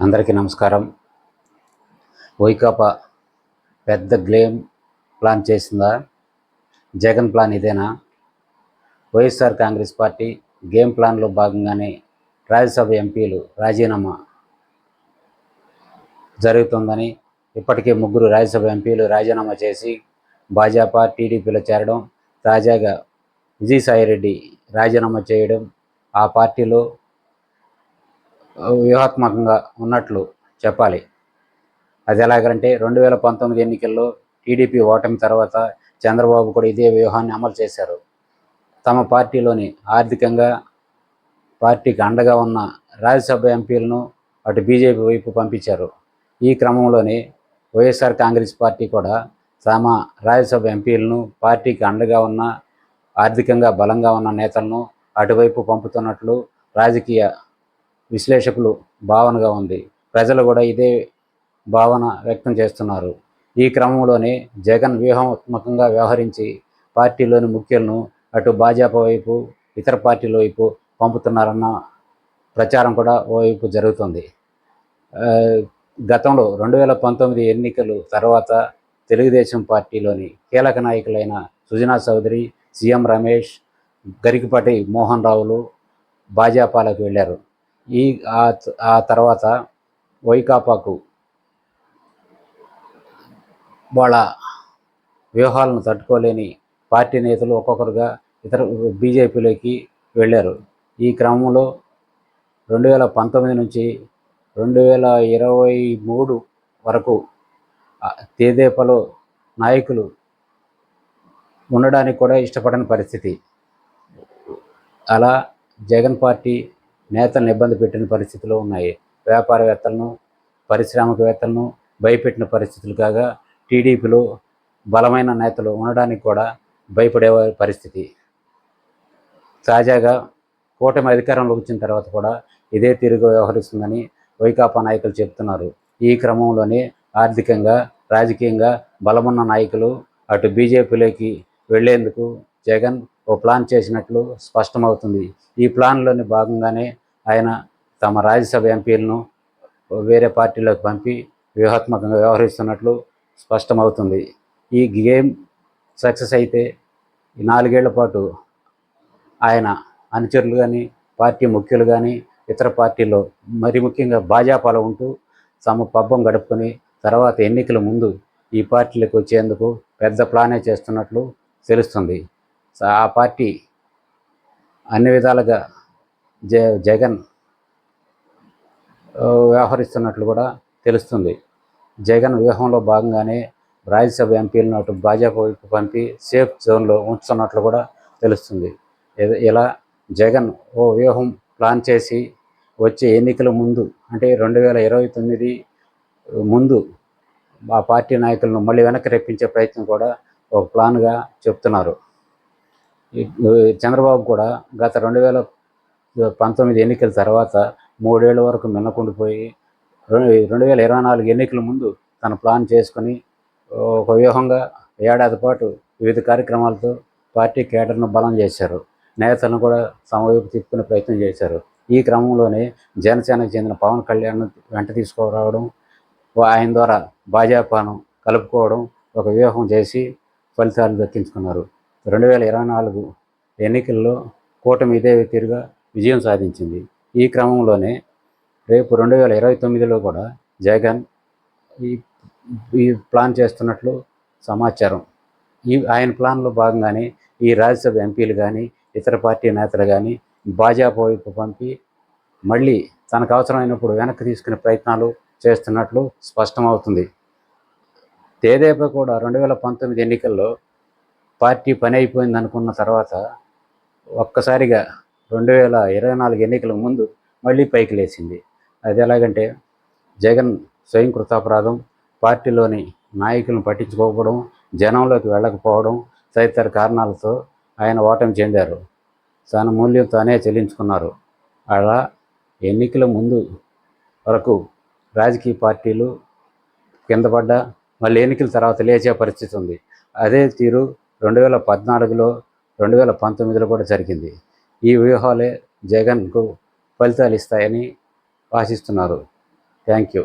అందరికీ నమస్కారం. వైకాపా పెద్ద గ్లేమ్ ప్లాన్ చేసిందా? జగన్ ప్లాన్ ఇదేనా? వైఎస్ఆర్ కాంగ్రెస్ పార్టీ గేమ్ ప్లాన్లో భాగంగానే రాజ్యసభ ఎంపీలు రాజీనామా జరుగుతుందని ఇప్పటికే ముగ్గురు రాజ్యసభ ఎంపీలు రాజీనామా చేసి భాజపా టీడీపీలో చేరడం తాజాగా విజయసాయిరెడ్డి రాజీనామా చేయడం ఆ పార్టీలో వ్యూహాత్మకంగా ఉన్నట్లు చెప్పాలి. అది ఎలాగంటే రెండు వేల పంతొమ్మిది ఎన్నికల్లో టీడీపీ ఓటమి తర్వాత చంద్రబాబు కూడా ఇదే వ్యూహాన్ని అమలు చేశారు. తమ పార్టీలోని ఆర్థికంగా పార్టీకి అండగా ఉన్న రాజ్యసభ ఎంపీలను అటు బీజేపీ వైపు పంపించారు. ఈ క్రమంలోనే వైఎస్ఆర్ కాంగ్రెస్ పార్టీ కూడా తమ రాజ్యసభ ఎంపీలను పార్టీకి అండగా ఉన్న ఆర్థికంగా బలంగా ఉన్న నేతలను అటువైపు పంపుతున్నట్లు రాజకీయ విశ్లేషకులు భావనగా ఉంది. ప్రజలు కూడా ఇదే భావన వ్యక్తం చేస్తున్నారు. ఈ క్రమంలోనే జగన్ వ్యూహాత్మకంగా వ్యవహరించి పార్టీలోని ముఖ్యులను అటు భాజపా వైపు ఇతర పార్టీల వైపు పంపుతున్నారన్న ప్రచారం కూడా ఓవైపు జరుగుతుంది. గతంలో రెండు వేల పంతొమ్మిది ఎన్నికలు తర్వాత తెలుగుదేశం పార్టీలోని కీలక నాయకులైన సుజనా చౌదరి సీఎం రమేష్ గరికపాటి మోహన్ రావులు భాజపాలకు వెళ్ళారు. ఈ ఆ తర్వాత వైకాపాకు వాళ్ళ వ్యూహాలను తట్టుకోలేని పార్టీ నేతలు ఒక్కొక్కరుగా ఇతర బీజేపీలోకి వెళ్ళారు. ఈ క్రమంలో రెండు వేల పంతొమ్మిది నుంచి రెండు వేల ఇరవై మూడు వరకు తేదేపలో నాయకులు ఉండడానికి కూడా ఇష్టపడని పరిస్థితి. అలా జగన్ పార్టీ నేతలను ఇబ్బంది పెట్టిన పరిస్థితులు ఉన్నాయి. వ్యాపారవేత్తలను పారిశ్రామికవేత్తలను భయపెట్టిన పరిస్థితులు కాగా టీడీపీలో బలమైన నేతలు ఉండడానికి కూడా భయపడే పరిస్థితి. తాజాగా కూటమి అధికారంలోకి వచ్చిన తర్వాత కూడా ఇదే తీరుగా వ్యవహరిస్తుందని వైకాపా నాయకులు చెప్తున్నారు ఈ క్రమంలోనే ఆర్థికంగా రాజకీయంగా బలమున్న నాయకులు అటు బీజేపీలోకి వెళ్ళేందుకు జగన్ ఓ ప్లాన్ చేసినట్లు స్పష్టమవుతుంది. ఈ ప్లాన్లోని భాగంగానే ఆయన తమ రాజ్యసభ ఎంపీలను వేరే పార్టీలోకి పంపి వ్యూహాత్మకంగా వ్యవహరిస్తున్నట్లు స్పష్టమవుతుంది. ఈ గేమ్ సక్సెస్ అయితే ఈ నాలుగేళ్ళ పాటు ఆయన అనుచరులు కానీ పార్టీ ముఖ్యులు కానీ ఇతర పార్టీలో మరి ముఖ్యంగా భాజపాలో ఉంటూ తమ పబ్బం గడుపుకొని తర్వాత ఎన్నికల ముందు ఈ పార్టీలకు వచ్చేందుకు పెద్ద ప్లానే చేస్తున్నట్లు తెలుస్తుంది. ఆ పార్టీ అన్ని విధాలుగా జ జగన్ వ్యవహరిస్తున్నట్లు కూడా తెలుస్తుంది. జగన్ వ్యూహంలో భాగంగానే రాజ్యసభ ఎంపీలను అటు భాజపా వైపు పంపి సేఫ్ జోన్లో ఉంచుతున్నట్లు కూడా తెలుస్తుంది. ఇలా జగన్ ఓ వ్యూహం ప్లాన్ చేసి వచ్చే ఎన్నికల ముందు అంటే రెండు వేల ఇరవై తొమ్మిది ముందు ఆ పార్టీ నాయకులను మళ్ళీ వెనక్కి రెప్పించే ప్రయత్నం కూడా ఒక ప్లాన్గా చెప్తున్నారు. చంద్రబాబు కూడా గత రెండు వేల పంతొమ్మిది ఎన్నికల తర్వాత మూడేళ్ళ వరకు మిన్నకుండిపోయి రెండు వేల ఇరవై నాలుగు ఎన్నికల ముందు తన ప్లాన్ చేసుకొని ఒక వ్యూహంగా ఏడాది పాటు వివిధ కార్యక్రమాలతో పార్టీ కేటర్ను బలం చేశారు. నేతలను కూడా సమవైపు తిప్పుకునే ప్రయత్నం చేశారు. ఈ క్రమంలోనే జనసేనకు చెందిన పవన్ కళ్యాణ్ వెంట తీసుకురావడం ఆయన ద్వారా భాజపాను కలుపుకోవడం ఒక వ్యూహం చేసి ఫలితాలు దక్కించుకున్నారు. రెండు వేల ఇరవై నాలుగు ఎన్నికల్లో కూటమి ఇదే తీరుగా విజయం సాధించింది. ఈ క్రమంలోనే రేపు రెండు వేల ఇరవై తొమ్మిదిలో కూడా జగన్ ఈ ఈ ప్లాన్ చేస్తున్నట్లు సమాచారం. ఈ ఆయన ప్లాన్లో భాగంగానే ఈ రాజ్యసభ ఎంపీలు కానీ ఇతర పార్టీ నేతలు కానీ భాజపా వైపు పంపి మళ్ళీ తనకు అవసరమైనప్పుడు వెనక్కి తీసుకునే ప్రయత్నాలు చేస్తున్నట్లు స్పష్టమవుతుంది. తేదేపా కూడా రెండు వేల పంతొమ్మిది ఎన్నికల్లో పార్టీ పని అయిపోయింది అనుకున్న తర్వాత ఒక్కసారిగా రెండు వేల ఇరవై నాలుగు ఎన్నికల ముందు మళ్ళీ పైకి లేచింది. అది ఎలాగంటే జగన్ స్వయం కృతాపరాధం పార్టీలోని నాయకులను పట్టించుకోకపోవడం జనంలోకి వెళ్ళకపోవడం తదితర కారణాలతో ఆయన ఓటమి చెందారు. తన మూల్యం తానే చెల్లించుకున్నారు. అలా ఎన్నికల ముందు వరకు రాజకీయ పార్టీలు కింద పడ్డా మళ్ళీ ఎన్నికల తర్వాత లేచే పరిస్థితి ఉంది. అదే తీరు రెండు వేల పద్నాలుగులో రెండు వేల పంతొమ్మిదిలో కూడా జరిగింది. ఈ వ్యూహాలే జగన్కు ఫలితాలు ఇస్తాయని ఆశిస్తున్నారు. Thank you.